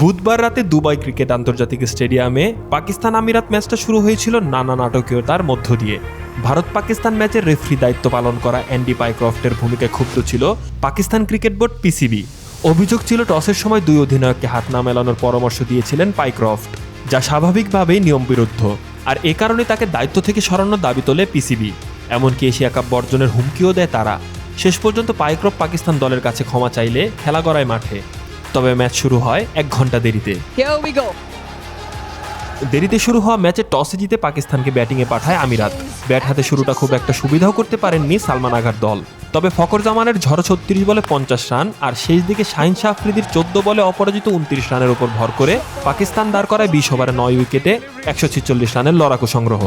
বুধবার রাতে Dubai cricket আন্তর্জাতিক স্টেডিয়ামে পাকিস্তান আমিরাত ম্যাচটা শুরু হয়েছিল নানা নাটকীয়তার মধ্য দিয়ে। ভারত পাকিস্তান ম্যাচের রেফরি দায়িত্ব পালন করা অ্যান্ডি পাইক্রফটের ভূমিকায় ক্ষুব্ধ ছিল পাকিস্তান ক্রিকেট বোর্ড পিসিবি। অভিযোগ ছিল টসের সময় দুই অধিনায়ককে হাত না মেলানোর পরামর্শ দিয়েছিলেন পাইক্রফট, যা স্বাভাবিকভাবেই নিয়ম বিরুদ্ধ আর এ কারণে তাকে দায়িত্ব থেকে সরানোর দাবি তোলে পিসিবি। এমনকি এশিয়া কাপ বর্জনের হুমকিও দেয় তারা। শেষ পর্যন্ত পাইক্রফ পাকিস্তান দলের কাছে ক্ষমা চাইলে খেলা গড়ায় মাঠে। তবে ম্যাচ শুরু হয় এক ঘণ্টা দেরিতে। Here we go. দেরিতে শুরু হওয়া ম্যাচে টসে জিতে পাকিস্তানকে ব্যাটিংয়ে পাঠায় আমিরাত। ব্যাট হাতে শুরুটা খুব একটা সুবিধাও করতে পারেননি সালমান আঘার দল। তবে ফকর জামানের ঝড় ছত্রিশ বলে পঞ্চাশ রান আর শেষ দিকে শাহিন শাহ আফ্রিদির চোদ্দ বলে অপরাজিত উনত্রিশ রানের উপর ভর করে পাকিস্তান দাঁড় করায় বিশ ওভারে নয় উইকেটে একশো ছিচল্লিশ রানের লড়াকু সংগ্রহ.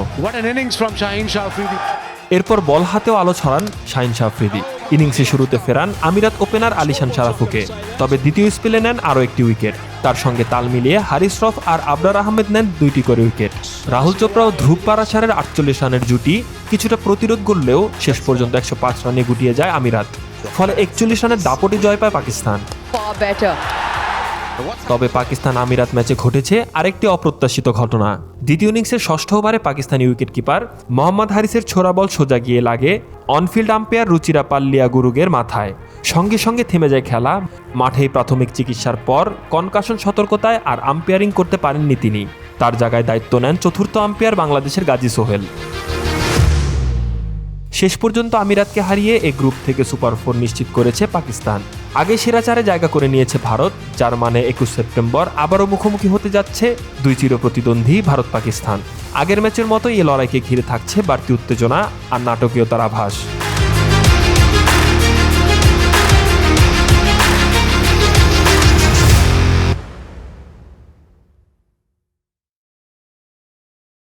এরপর বল হাতেও আলো ছড়ান শাহিন শাহ আফ্রিদি। ইনিংসে শুরুতে ফেরান আমিরাত ওপেনার আলিশান শারাফুকে তবে দ্বিতীয় স্পেলে নেন আরও একটি উইকেট। তার সঙ্গে তাল মিলিয়ে হারিস রফ আর আবরার আহমেদ নেন দুইটি করে উইকেট। রাহুল চোপড়াও ধ্রুব পারাসারের আটচল্লিশ রানের জুটি, কিছুটা প্রতিরোধ করলেও শেষ পর্যন্ত একশো পাঁচ রানে গুটিয়ে যায় আমিরাত। ফলে একচল্লিশ রানের দাপটে জয় পায় পাকিস্তান. তবে পাকিস্তান আমিরাত ম্যাচে ঘটেছে আরেকটি অপ্রত্যাশিত ঘটনা। দ্বিতীয় ইনিংসের ষষ্ঠ ওভারে পাকিস্তানি উইকেট কিপার মোহাম্মদ হারিসের ছোড়া বল সোজা গিয়ে লাগে অনফিল্ড আম্পায়ার রুচিরা পাল্লিয়া গুরুগের মাথায়। সঙ্গে সঙ্গে থেমে যায় খেলা। মাঠেই প্রাথমিক চিকিৎসার পর কনকাশন সতর্কতায় আর আম্পায়ারিং করতে পারেননি তিনি। তার জায়গায় দায়িত্ব নেন চতুর্থ আম্পায়ার বাংলাদেশের গাজী সোহেল। শেষ পর্যন্ত আমিরাতকে হারিয়ে এ গ্রুপ থেকে সুপার ফোর নিশ্চিত করেছে পাকিস্তান। আগে সেরা চারে জায়গা করে নিয়েছে ভারত, যার মানে একুশ সেপ্টেম্বর আবারও মুখোমুখি হতে যাচ্ছে দুই চিরপ্রতিদ্বন্দ্বী ভারত পাকিস্তান আগের ম্যাচের মতোই এই লড়াইকে ঘিরে থাকছে বাড়তি উত্তেজনা আর নাটকীয়তার আভাস।